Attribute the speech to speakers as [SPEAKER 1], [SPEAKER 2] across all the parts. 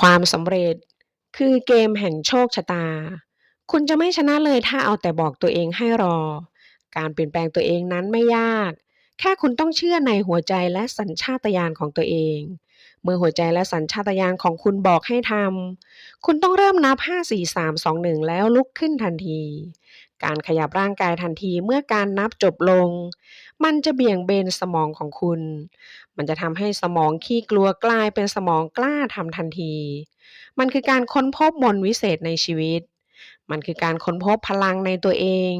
[SPEAKER 1] ความสำเร็จคือเกมแห่งโชคชะตา คุณจะไม่ชนะเลยถ้าเอาแต่บอกตัวเองให้รอ การเปลี่ยนแปลงตัวเองนั้นไม่ยาก แค่คุณต้องเชื่อในหัวใจและสัญชาตญาณของตัวเอง เมื่อหัวใจและสัญชาตญาณของคุณบอกให้ทำ คุณต้องเริ่มนับ 5 4 3 2 1 แล้วลุกขึ้นทันที การขยับร่างกายทันทีเมื่อการนับจบลง มันจะเบี่ยงเบนสมองของคุณ มันจะทำให้สมองขี้กลัวกลายเป็นสมองกล้าทำทันที มันคือการค้นพบมนวิเศษในชีวิต มันคือการค้นพบพลังในตัวเอง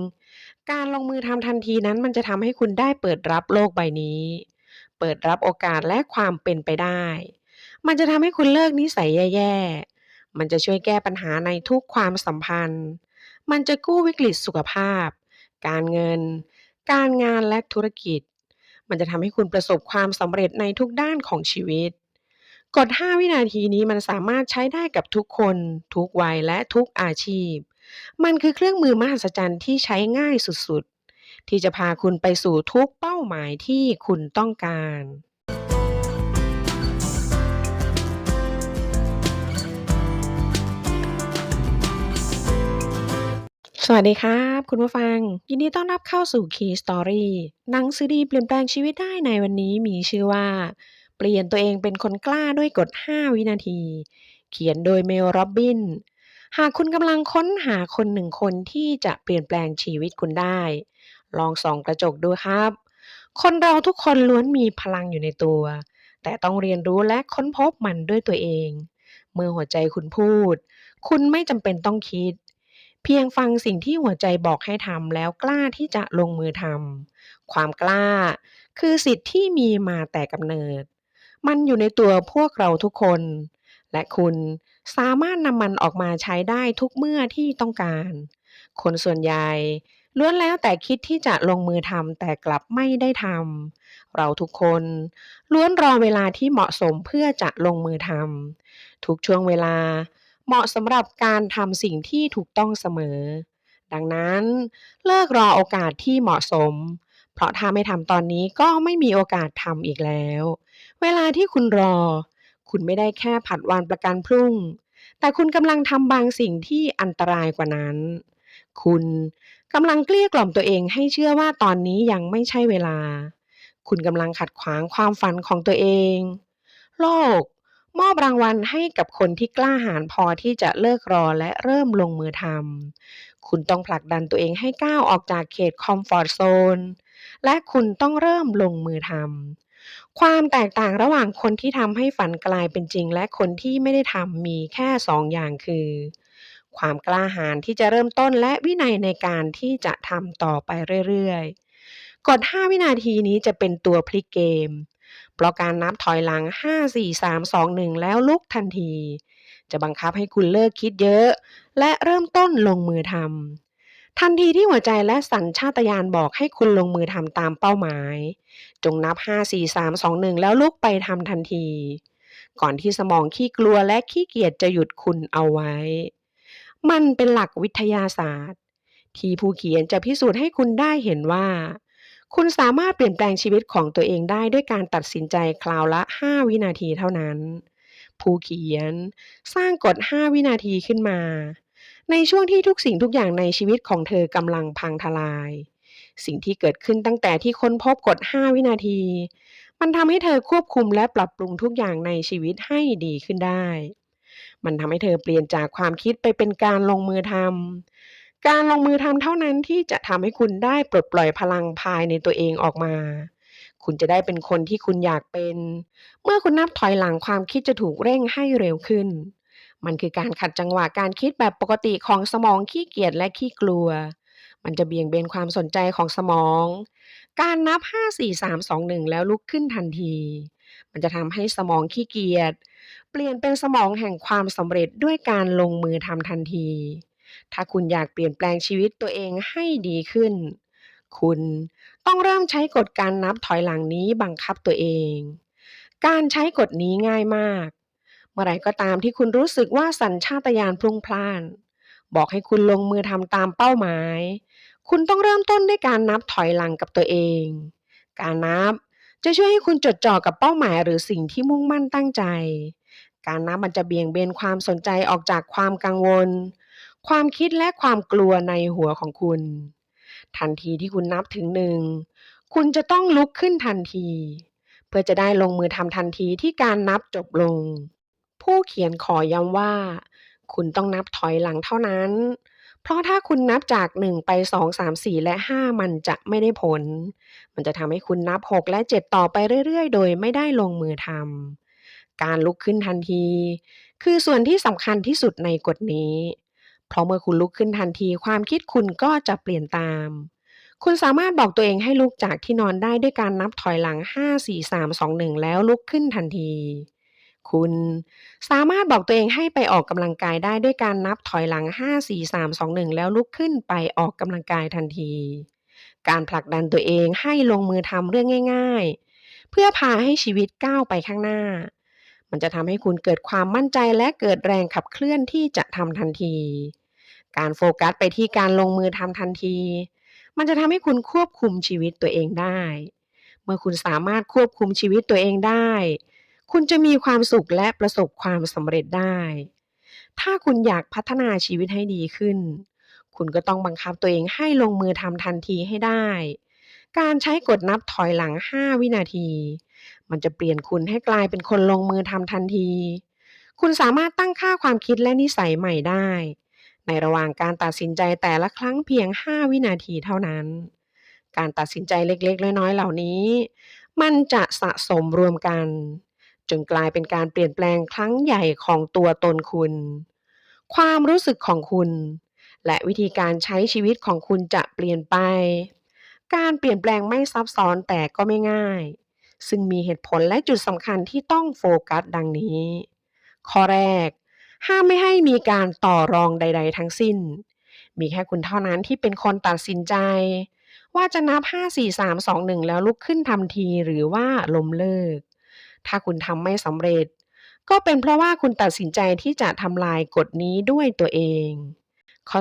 [SPEAKER 1] การลงมือทำทันทีนั้นมันจะทำให้คุณได้เปิดรับโลกใบนี้ เปิดรับโอกาสและความเป็นไปได้ มันจะทำให้คุณเลิกนิสัยแย่ๆ มันจะช่วยแก้ปัญหาในทุกความสัมพันธ์ มันจะกู้วิกฤตสุขภาพ การเงิน การงานและธุรกิจ มันจะทำให้คุณประสบความสำเร็จในทุกด้านของชีวิต กฎ 5 วินาทีนี้มันสามารถใช้ได้กับทุกคน ทุกวัยและทุกอาชีพ มันคือเครื่องมือมหัศจรรย์ที่ใช้ง่ายสุดๆ ที่จะพาคุณไปสู่ทุกเป้าหมายที่คุณต้องการ วัสดีครับ คุณผู้ฟัง ยินดีต้อนรับเข้าสู่ Key Story หนังสือดีเปลี่ยนแปลงชีวิตได้ในวันนี้มีชื่อว่า เปลี่ยนตัวเองเป็นคนกล้าด้วยกฎ 5 วินาที เขียนโดยเมลโรบบิน หากคุณกำลังค้นหาคนหนึ่งคนที่จะเปลี่ยนแปลงชีวิตคุณได้ ลองส่องกระจกดูครับ คนเราทุกคนล้วนมีพลังอยู่ในตัว แต่ต้องเรียนรู้และค้นพบมันด้วยตัวเอง เมื่อหัวใจคุณพูด คุณไม่จำเป็นต้องคิด เพียงฟังสิ่งที่หัวใจบอกให้ทำแล้วกล้าที่จะลงมือทำความกล้า คือสิทธิ์ที่มีมาแต่กำเนิด มันอยู่ในตัวพวกเราทุกคน และคุณสามารถนำมันออกมาใช้ได้ทุกเมื่อที่ต้องการ คนส่วนใหญ่ล้วนแล้วแต่คิดที่จะลงมือทำแต่กลับไม่ได้ทำเราทุกคนล้วนรอเวลาที่เหมาะสมเพื่อจะลงมือทำทุกช่วงเวลา เหมาะสำหรับการทำสิ่งที่ถูกต้องเสมอ ดังนั้นเลิกรอโอกาสที่เหมาะสม เพราะถ้าไม่ทำตอนนี้ก็ไม่มีโอกาสทำอีกแล้ว เวลาที่คุณรอ คุณไม่ได้แค่ผัดวันประกันพรุ่ง แต่คุณกำลังทำบางสิ่งที่อันตรายกว่านั้น คุณกำลังเกลี้ยกล่อมตัวเองให้เชื่อว่าตอนนี้ยังไม่ใช่เวลา คุณกำลังขัดขวางความฝันของตัวเอง โลก มอบรางวัลให้กับคนที่กล้าหาญพอที่จะเลิกรอและเริ่มลงมือทำ คุณต้องผลักดันตัวเองให้ก้าวออกจากเขตคอมฟอร์ตโซน และคุณต้องเริ่มลงมือทำ ความแตกต่างระหว่างคนที่ทำให้ฝันกลายเป็นจริง และคนที่ไม่ได้ทำมีแค่2อย่างคือ ความกล้าหาญที่จะเริ่มต้นและวินัยในการที่จะทำต่อไปเรื่อยๆกฎ5วินาทีนี้จะเป็นตัวพลิกเกม เพราะการนับถอยหลัง 5 4 3 2 1 แล้วลุกทันที จะบังคับให้คุณเลิกคิดเยอะ และเริ่มต้นลงมือทำทันทีที่หัวใจและสัญชาตญาณบอกให้คุณลงมือทำตามเป้าหมาย จงนับ 5 4 3 2 1 แล้วลุกไปทำทันที ก่อนที่สมองขี้กลัวและขี้เกียจจะหยุดคุณเอาไว้ มันเป็นหลักวิทยาศาสตร์ที่ผู้เขียนจะพิสูจน์ให้คุณได้เห็นว่า คุณสามารถเปลี่ยนแปลงชีวิตของตัวเองได้ด้วยการตัดสินใจคราวละ 5 วินาทีเท่านั้น ผู้เขียน สร้างกฎ 5 วินาทีขึ้นมา ในช่วงที่ทุกสิ่งทุกอย่างในชีวิตของเธอกำลังพังทลาย สิ่งที่เกิดขึ้นตั้งแต่ที่ค้นพบกฎ 5 วินาที มันทำให้เธอควบคุมและปรับปรุงทุกอย่างในชีวิตให้ดีขึ้นได้ มันทำให้เธอเปลี่ยนจากความคิดไปเป็นการลงมือทำ การลงมือทำเท่านั้นที่จะทำให้คุณได้ปลดปล่อยพลังภายในตัวเองออกมา คุณจะได้เป็นคนที่คุณอยากเป็น เมื่อคุณนับถอยหลังความคิดจะถูกเร่งให้เร็วขึ้น มันคือการขัดจังหวะการคิดแบบปกติของสมองขี้เกียจและขี้กลัว มันจะเบี่ยงเบนความสนใจของสมอง การนับ 5 4 3 2 1 แล้วลุกขึ้นทันที มันจะทำให้สมองขี้เกียจเปลี่ยนเป็นสมองแห่งความสำเร็จด้วยการลงมือทำทันที ถ้าคุณอยากเปลี่ยนแปลงชีวิตตัวเองให้ดีขึ้น คุณต้องเริ่มใช้กฎการนับถอยหลังนี้บังคับตัวเอง การใช้กฎนี้ง่ายมาก เมื่อไรก็ตามที่คุณรู้สึกว่าสัญชาตญาณพลุ่งพล่าน บอกให้คุณลงมือทำตามเป้าหมาย คุณต้องเริ่มต้นด้วยการนับถอยหลังกับตัวเอง การนับจะช่วยให้คุณจดจ่อกับเป้าหมายหรือสิ่งที่มุ่งมั่นตั้งใจ การนับมันจะเบี่ยงเบนความสนใจออกจากความกังวล ความคิดและความกลัวในหัวของคุณ ทันทีที่คุณนับถึงหนึ่ง คุณจะต้องลุกขึ้นทันที เพื่อจะได้ลงมือทำทันทีที่การนับจบลง ผู้เขียนขอย้ำว่า คุณต้องนับถอยหลังเท่านั้น เพราะถ้าคุณนับจาก 1 ไป 2 3 4 และ 5 มันจะไม่ได้ผล มันจะทำให้คุณนับ 6 และ 7 ต่อไปเรื่อยๆ โดยไม่ได้ลงมือทำการลุกขึ้นทันที คือส่วนที่สำคัญที่สุดในกฎนี้ เพราะเมื่อคุณลุกขึ้นทันทีความคิดคุณก็จะเปลี่ยนตาม คุณสามารถบอกตัวเองให้ลุกจากที่นอนได้ด้วยการนับถอยหลัง 5 4 3 2 1 แล้วลุกขึ้นทันที คุณสามารถบอกตัวเองให้ไปออกกำลังกายได้ด้วยการนับถอยหลัง 5 4 3 2 1 แล้วลุกขึ้นไปออกกำลังกายทันที การผลักดันตัวเองให้ลงมือทำเรื่องง่าย ๆ เพื่อพาให้ชีวิตก้าวไปข้างหน้ามันจะทำให้คุณเกิดความมั่นใจและเกิดแรงขับเคลื่อนที่จะทำทันที การโฟกัสไปที่การลงมือทำทันที มันจะทำให้คุณควบคุมชีวิตตัวเองได้ เมื่อคุณสามารถควบคุมชีวิตตัวเองได้ คุณจะมีความสุขและประสบความสำเร็จได้ ถ้าคุณอยากพัฒนาชีวิตให้ดีขึ้น คุณก็ต้องบังคับตัวเองให้ลงมือทำทันทีให้ได้ การใช้กฎนับถอยหลัง 5 วินาที มันจะเปลี่ยนคุณให้กลายเป็นคนลงมือทำทันที คุณสามารถตั้งค่าความคิดและนิสัยใหม่ได้ ในระหว่างการตัดสินใจแต่ละครั้งเพียง 5 วินาทีเท่านั้น การตัดสินใจเล็กๆ น้อยๆ เหล่านี้ มันจะสะสมรวมกัน จนกลายเป็นการเปลี่ยนแปลงครั้งใหญ่ของตัวตนคุณ ความรู้สึกของคุณ และวิธีการใช้ชีวิตของคุณจะเปลี่ยนไป การเปลี่ยนแปลงไม่ซับซ้อนแต่ก็ไม่ง่าย ซึ่งมีเหตุผลและจุดสำคัญที่ต้องโฟกัสดังนี้ ข้อแรก ห้ามไม่ให้มีการต่อรองใด ๆ ทั้งสิ้น มีแค่คุณเท่านั้นที่เป็นคนตัดสินใจ ว่าจะนับ 5 4 3 2 1 แล้วลุกขึ้นทำทีหรือว่าล้มเลิก ถ้าคุณทำไม่สำเร็จ ก็เป็นเพราะว่าคุณตัดสินใจที่จะทำลายกฎนี้ด้วยตัวเอง ข้อ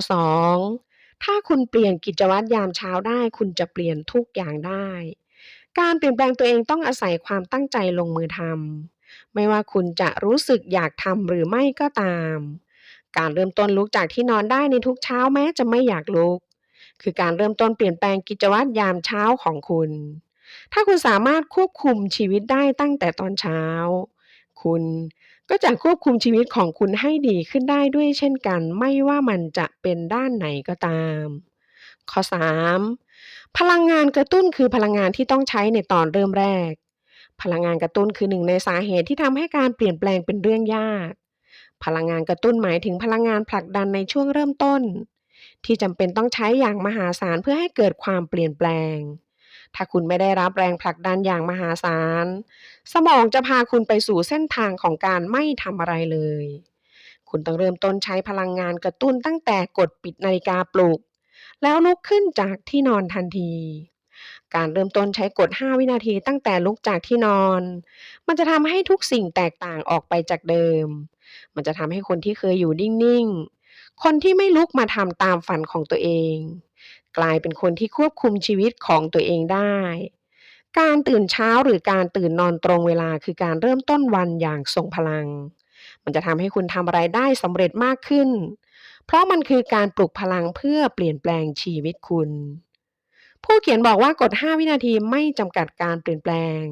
[SPEAKER 1] 2 ถ้าคุณเปลี่ยนกิจวัตรยามเช้าได้ คุณจะเปลี่ยนทุกอย่างได้ การเปลี่ยนแปลงตัวเองต้องอาศัยความตั้งใจลงมือทำ ไม่ว่าคุณจะรู้สึกอยากทำหรือไม่ก็ตาม การเริ่มต้นลุกจากที่นอนได้ในทุกเช้าแม้จะไม่อยากลุก คือการเริ่มต้นเปลี่ยนแปลงกิจวัตรยามเช้าของคุณ ถ้าคุณสามารถควบคุมชีวิตได้ตั้งแต่ตอนเช้า คุณก็จะควบคุมชีวิตของคุณให้ดีขึ้นได้ด้วยเช่นกัน ไม่ว่ามันจะเป็นด้านไหนก็ตาม ข้อ 3 พลังงานกระตุ้นคือพลังงานที่ต้องใช้ในตอนเริ่มแรก พลังงานกระตุ้นคือหนึ่งในสาเหตุที่ทำให้การเปลี่ยนแปลงเป็นเรื่องยาก พลังงานกระตุ้นหมายถึงพลังงานผลักดันในช่วงเริ่มต้น ที่จำเป็นต้องใช้อย่างมหาศาลเพื่อให้เกิดความเปลี่ยนแปลง ถ้าคุณไม่ได้รับแรงผลักดันอย่างมหาศาล สมองจะพาคุณไปสู่เส้นทางของการไม่ทำอะไรเลย คุณต้องเริ่มต้นใช้พลังงานกระตุ้นตั้งแต่กดปิดนาฬิกาปลุก แล้วลุกขึ้นจากที่นอนทันที การเริ่มต้นใช้กด5วินาทีตั้งแต่ลุกจากที่นอน มันจะทำให้ทุกสิ่งแตกต่างออกไปจากเดิม มันจะทำให้คนที่เคยอยู่นิ่งๆ คนที่ไม่ลุกมาทำตามฝันของตัวเอง กลายเป็นคนที่ควบคุมชีวิตของตัวเองได้ การตื่นเช้าหรือการตื่นนอนตรงเวลาคือการเริ่มต้นวันอย่างทรงพลัง มันจะทำให้คุณทำอะไรได้สำเร็จมากขึ้น เพราะมันคือการปลุกพลังเพื่อเปลี่ยนแปลงชีวิตคุณ ผู้เขียนบอกว่ากฎ 5 วินาทีไม่จำกัดการเปลี่ยนแปลง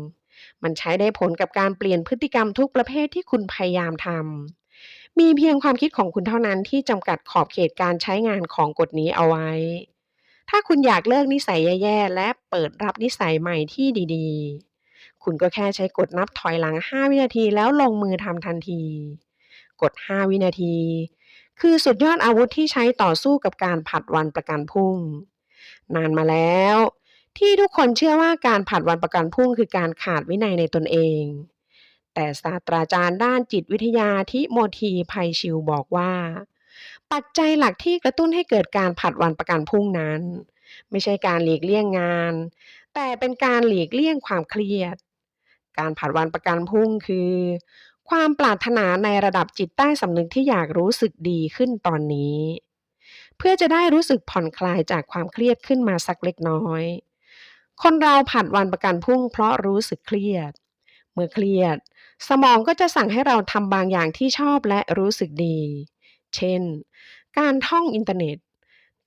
[SPEAKER 1] มันใช้ได้ผลกับการเปลี่ยนพฤติกรรมทุกประเภทที่คุณพยายามทำมีเพียงความคิดของคุณเท่านั้นที่จำกัดขอบเขตการใช้งานของกฎนี้เอาไว้ ถ้าคุณอยากเลิกนิสัยแย่ๆ และเปิดรับนิสัยใหม่ที่ดีๆ คุณก็แค่ใช้กฎนับถอยหลัง 5 วินาทีแล้วลงมือทำทันทีกฎ5วินาที คือสุดยอดอาวุธที่ใช้ต่อสู้กับการผัดวันประกันพรุ่ง นานมาแล้ว ที่ทุกคนเชื่อว่าการผัดวันประกันพรุ่งคือการขาดวินัยในตนเอง แต่ศาสตราจารย์ด้านจิตวิทยาทิโมธีไพชิวบอกว่า ปัจจัยหลักที่กระตุ้นให้เกิดการผัดวันประกันพรุ่งนั้น ไม่ใช่การหลีกเลี่ยงงาน แต่เป็นการหลีกเลี่ยงความเครียด การผัดวันประกันพรุ่งคือ ความปรารถนาในระดับจิตใต้สำนึกที่อยากรู้สึกดีขึ้นตอนนี้ เพื่อจะได้รู้สึกผ่อนคลายจากความเครียดขึ้นมาสักเล็กน้อย คนเราผัดวันประกันพรุ่งเพราะรู้สึกเครียด เมื่อเครียด สมองก็จะสั่งให้เราทำบางอย่างที่ชอบและรู้สึกดี เช่น การท่องอินเทอร์เน็ต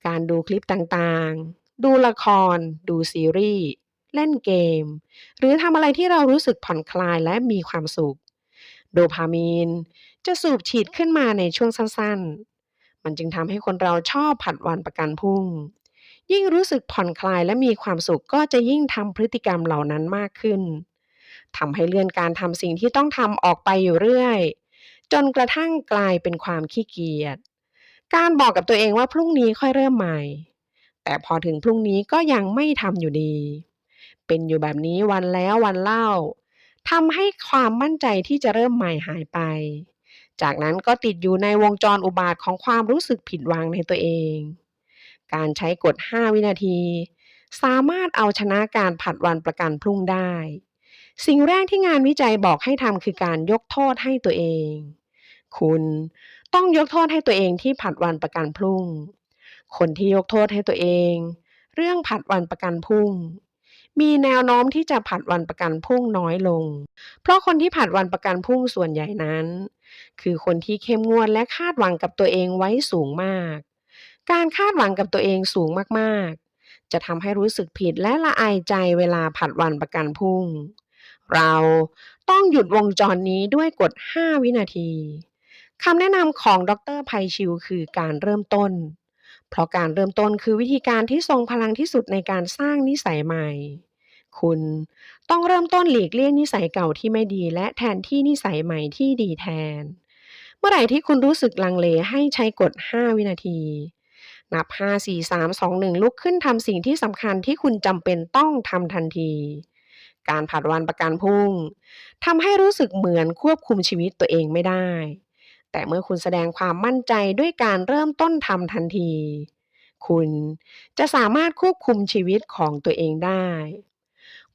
[SPEAKER 1] การดูคลิปต่างๆ ดูละคร ดูซีรีส์เล่นเกม หรือทำอะไรที่เรารู้สึกผ่อนคลายและมีความสุข โดพามีน จะสูบฉีดขึ้นมาในช่วงสั้นๆ มันจึงทำให้คนเราชอบผัดวันประกันพรุ่ง ยิ่งรู้สึกผ่อนคลายและมีความสุขก็จะยิ่งทำพฤติกรรมเหล่านั้นมากขึ้นทำให้เลื่อนการทำสิ่งที่ต้องทำออกไปอยู่เรื่อย จนกระทั่งกลายเป็นความขี้เกียจ การบอกกับตัวเองว่าพรุ่งนี้ค่อยเริ่มใหม่ แต่พอถึงพรุ่งนี้ก็ยังไม่ทำอยู่ดี เป็นอยู่แบบนี้วันแล้ววันเล่าทำให้ความมั่นใจที่จะเริ่มใหม่หายไป จากนั้นก็ติดอยู่ในวงจรอุบาทของความรู้สึกผิดหวังในตัวเอง การใช้กฎ 5 วินาที สามารถเอาชนะการผัดวันประกันพรุ่งได้ สิ่งแรกที่งานวิจัยบอกให้ทำคือการยกโทษให้ตัวเอง คุณต้องยกโทษให้ตัวเองที่ผัดวันประกันพรุ่ง คนที่ยกโทษให้ตัวเอง เรื่องผัดวันประกันพรุ่ง มีแนวโน้มที่จะผัดวันประกันพรุ่งน้อยลง เพราะคนที่ผัดวันประกันพรุ่งส่วนใหญ่นั้น คือคนที่เข้มงวดและคาดหวังกับตัวเองไว้สูงมาก การคาดหวังกับตัวเองสูงมากๆ จะทำให้รู้สึกผิดและละอายใจเวลาผัดวันประกันพรุ่ง เราต้องหยุดวงจรนี้ด้วยกฎ 5 วินาทีคำแนะนำของดรไพชิวคือการเริ่มต้น เพราะการเริ่มต้นคือวิธีการที่ทรงพลังที่สุดในการสร้างนิสัยใหม่ คุณต้องเริ่มต้นหลีกเลี่ยงนิสัยเก่าที่ไม่ดี และแทนที่นิสัยใหม่ที่ดีแทน เมื่อไหร่ที่คุณรู้สึกลังเลให้ใช้กฎ 5 วินาที นับ 5 4 3 2 1 ลุกขึ้นทำสิ่งที่สำคัญที่คุณจำเป็นต้องทำทันทีการผัดวันประกันพรุ่งทำให้รู้สึกเหมือนควบคุมชีวิตตัวเองไม่ได้ แต่เมื่อคุณแสดงความมั่นใจด้วยการเริ่มต้นทำทันที คุณจะสามารถควบคุมชีวิตของตัวเองได้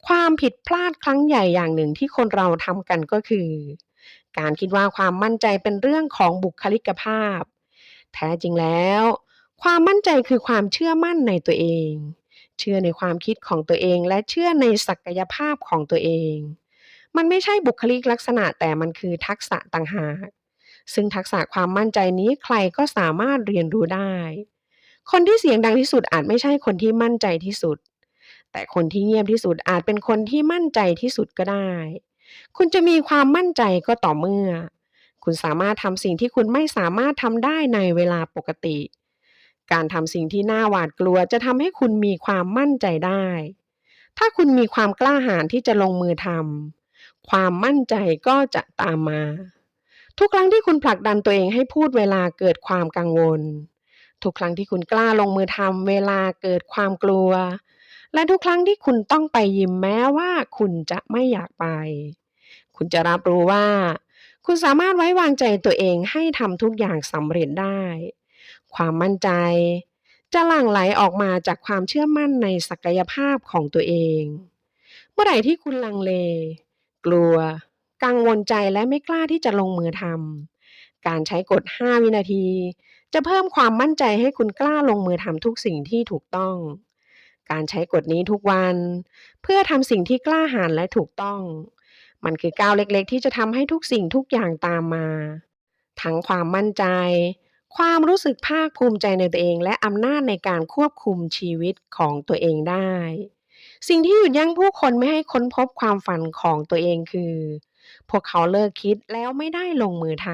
[SPEAKER 1] ความผิดพลาดครั้งใหญ่อย่างหนึ่งที่คนเราทำกันก็คือ การคิดว่าความมั่นใจเป็นเรื่องของบุคลิกภาพ แท้จริงแล้ว ความมั่นใจคือความเชื่อมั่นในตัวเอง เชื่อในความคิดของตัวเองและเชื่อในศักยภาพของตัวเอง มันไม่ใช่บุคลิกลักษณะแต่มันคือทักษะต่างหาก ซึ่งทักษะความมั่นใจนี้ใครก็สามารถเรียนรู้ได้ คนที่เสียงดังที่สุดอาจไม่ใช่คนที่มั่นใจที่สุด แต่คนที่เงียบที่สุดอาจเป็นคนที่มั่นใจที่สุดก็ได้ คุณจะมีความมั่นใจก็ต่อเมื่อ คุณสามารถทำสิ่งที่คุณไม่สามารถทำได้ในเวลาปกติ การทำสิ่งที่น่าหวาดกลัวจะทำให้คุณมีความมั่นใจได้ ถ้าคุณมีความกล้าหาญที่จะลงมือทำความมั่นใจก็จะตามมา ทุกครั้งที่คุณผลักดันตัวเองให้พูดเวลาเกิดความกังวล ทุกครั้งที่คุณกล้าลงมือทำเวลาเกิดความกลัว และทุกครั้งที่คุณต้องไปยิมแม้ว่าคุณจะไม่อยากไป คุณจะรับรู้ว่า คุณสามารถไว้วางใจตัวเองให้ทำทุกอย่างสำเร็จได้ ความมั่นใจ จะหลั่งไหลออกมาจากความเชื่อมั่นในศักยภาพของตัวเอง เมื่อไหร่ที่คุณลังเล กลัว กังวลใจและไม่กล้าที่จะลงมือทำการใช้กฎ 5 วินาที จะเพิ่มความมั่นใจให้คุณกล้าลงมือทำทุกสิ่งที่ถูกต้อง การใช้กฎนี้ทุกวัน เพื่อทำสิ่งที่กล้าหาญและถูกต้อง มันคือก้าวเล็กๆ ที่จะทำให้ทุกสิ่งทุกอย่างตามมา ทั้งความมั่นใจ ความรู้สึกภาคภูมิใจในตัวเอง และอำนาจในการควบคุมชีวิตของตัวเองได้สิ่งที่หยุดยั้งผู้คนไม่ให้ค้นพบความฝันของตัวเองคือ พวกเขาเลิกคิดแล้วไม่ได้ลงมือท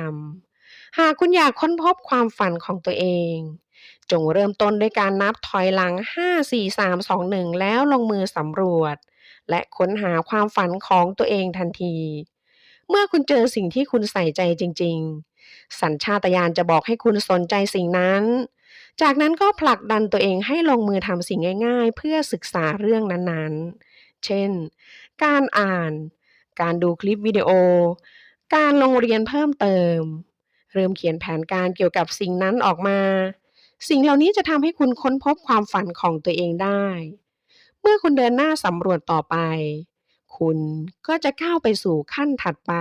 [SPEAKER 1] ำหากคุณอยากค้นพบความฝันของตัวเอง จงเริ่มต้นด้วยการนับถอยหลัง 5 4 3 2 1 แล้วลงมือสำรวจ และค้นหาความฝันของตัวเองทันที เมื่อคุณเจอสิ่งที่คุณใส่ใจจริง ๆ สัญชาตญาณจะบอกให้คุณสนใจสิ่งนั้นจากนั้นก็ผลักดันตัวเองให้ลงมือทำสิ่งง่าย ๆ เพื่อศึกษาเรื่องนั้นๆ เช่น การอ่าน การดูคลิปวิดีโอ การลงเรียนเพิ่มเติม เริ่มเขียนแผนการเกี่ยวกับสิ่งนั้นออกมา สิ่งเหล่านี้จะทำให้คุณค้นพบความฝันของตัวเองได้ เมื่อคุณเดินหน้าสำรวจต่อไป คุณก็จะก้าวไปสู่ขั้นถัดไป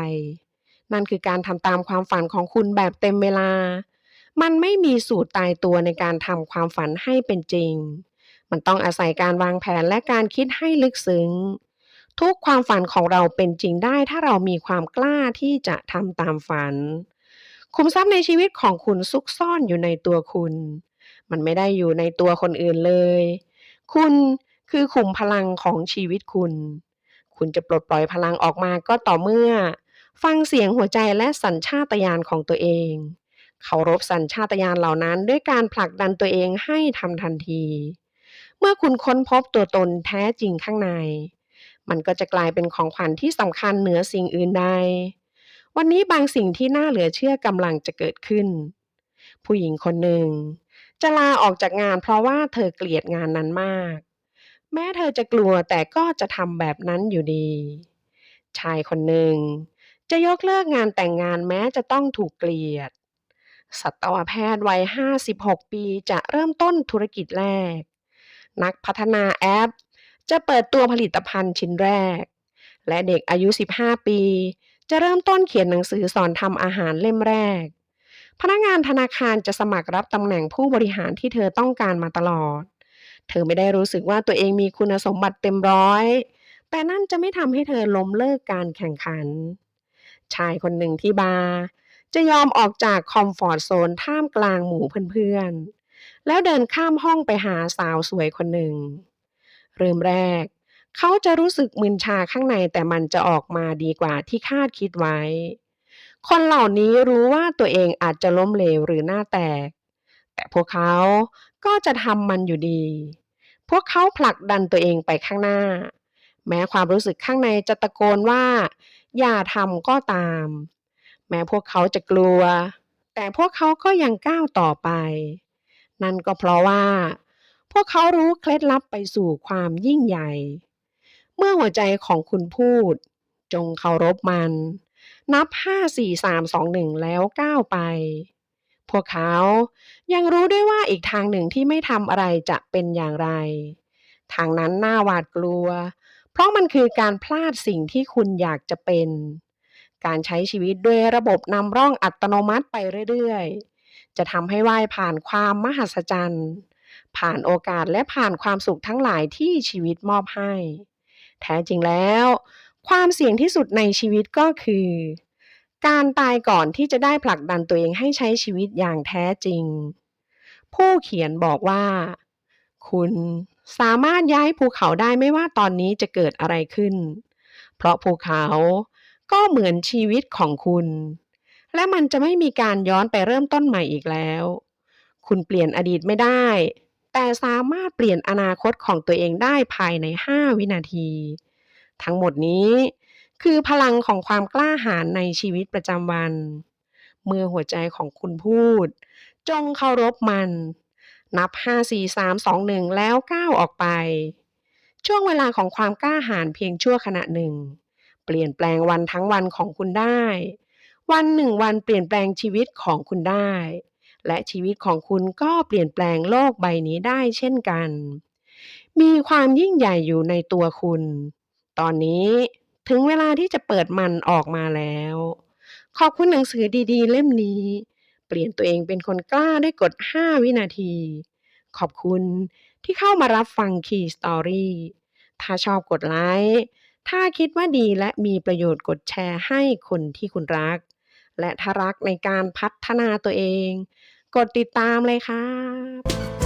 [SPEAKER 1] นั่นคือการทำตามความฝันของคุณแบบเต็มเวลา มันไม่มีสูตรตายตัวในการทำความฝันให้เป็นจริง มันต้องอาศัยการวางแผนและการคิดให้ลึกซึ้ง ทุกความฝันของเราเป็นจริงได้ถ้าเรามีความกล้าที่จะทำตามฝัน คุมทรัพย์ในชีวิตของคุณซุกซ่อนอยู่ในตัวคุณ มันไม่ได้อยู่ในตัวคนอื่นเลย คุณคือขุมพลังของชีวิตคุณ คุณจะปลดปล่อยพลังออกมาก็ต่อเมื่อ ฟังเสียงหัวใจและสัญชาตญาณของตัวเองเคารพสัญชาตญาณเหล่านั้น ด้วยการผลักดันตัวเองให้ทำทันที เมื่อคุณค้นพบตัวตนแท้จริงข้างใน มันก็จะกลายเป็นของขวัญที่สำคัญเหนือสิ่งอื่นใด วันนี้บางสิ่งที่น่าเหลือเชื่อกำลังจะเกิดขึ้น ผู้หญิงคนหนึ่ง จะลาออกจากงานเพราะว่าเธอเกลียดงานนั้นมาก แม้เธอจะกลัวแต่ก็จะทำแบบนั้นอยู่ดี ชายคนหนึ่ง จะยกเลิกงานแต่งงานแม้จะต้องถูกเกลียด สัตวแพทย์วัย 56 ปีจะเริ่มต้นธุรกิจแรกนักพัฒนาแอป จะเปิดตัวผลิตภัณฑ์ชิ้นแรก และเด็กอายุ 15 ปี จะเริ่มต้นเขียนหนังสือสอนทำอาหารเล่มแรก พนักงานธนาคารจะสมัครรับตำแหน่งผู้บริหารที่เธอต้องการมาตลอด เธอไม่ได้รู้สึกว่าตัวเองมีคุณสมบัติเต็มร้อย แต่นั่นจะไม่ทำให้เธอล้มเลิกการแข่งขัน ชายคนหนึ่งที่บาร์จะยอมออกจากคอมฟอร์ตโซนท่ามกลางหมู่เพื่อนๆ แล้วเดินข้ามห้องไปหาสาวสวยคนหนึ่ง เริ่มแรก เขาจะรู้สึกมึนชาข้างในแต่มันจะออกมาดีกว่าที่คาดคิดไว้ คนเหล่านี้รู้ว่าตัวเองอาจจะล้มเหลวหรือหน้าแตก แต่พวกเขาก็จะทำมันอยู่ดี พวกเขาผลักดันตัวเองไปข้างหน้า แม้ความรู้สึกข้างในจะตะโกนว่า อย่าทำก็ตาม แม้พวกเขาจะกลัว แต่พวกเขาก็ยังก้าวต่อไป นั่นก็เพราะว่า พวกเขารู้เคล็ดลับไปสู่ความยิ่งใหญ่ เมื่อหัวใจของคุณพูด จงเคารพมัน นับ 5 4 3 2 1 แล้วก้าวไป พวกเขายังรู้ด้วยว่าอีกทางหนึ่งที่ไม่ทำอะไรจะเป็นอย่างไร ทางนั้นน่าหวาดกลัว เพราะมันคือการพลาดสิ่งที่คุณอยากจะเป็น การใช้ชีวิตด้วยระบบนำร่องอัตโนมัติไปเรื่อยๆ จะทำให้ว่ายผ่านความมหัศจรรย์ ผ่านโอกาสและผ่านความสุขทั้งหลายที่ชีวิตมอบให้ แท้จริงแล้ว ความเสี่ยงที่สุดในชีวิตก็คือ การตายก่อนที่จะได้ผลักดันตัวเองให้ใช้ชีวิตอย่างแท้จริง ผู้เขียนบอกว่า คุณสามารถย้ายภูเขาได้ไม่ว่าตอนนี้จะเกิดอะไรขึ้น เพราะภูเขาก็เหมือนชีวิตของคุณ และมันจะไม่มีการย้อนไปเริ่มต้นใหม่อีกแล้ว คุณเปลี่ยนอดีตไม่ได้ แต่สามารถเปลี่ยนอนาคตของตัวเองได้ภายใน 5 วินาที ทั้งหมดนี้คือพลังของความกล้าหาญในชีวิตประจำวัน เมื่อหัวใจของคุณพูด จงเคารพมัน นับ 5 4 3 2 1 แล้วก้าวออกไป ช่วงเวลาของความกล้าหาญเพียงชั่วขณะหนึ่ง เปลี่ยนแปลงวันทั้งวันของคุณได้ วันหนึ่งวันเปลี่ยนแปลงชีวิตของคุณได้ และชีวิตของคุณก็เปลี่ยนแปลงโลกใบนี้ได้เช่นกัน มีความยิ่งใหญ่อยู่ในตัวคุณ ตอนนี้ถึงเวลาที่จะเปิดมันออกมาแล้ว ขอบคุณหนังสือดีๆ เล่มนี้ เปลี่ยนตัวเองเป็นคนกล้าได้กด5วินาที ขอบคุณที่เข้ามารับฟัง Key Story ถ้าชอบกดไลค์ ถ้าคิดว่าดีและมีประโยชน์กดแชร์ให้คนที่คุณรัก และถ้ารักในการพัฒนาตัวเอง กดติดตามเลยครับ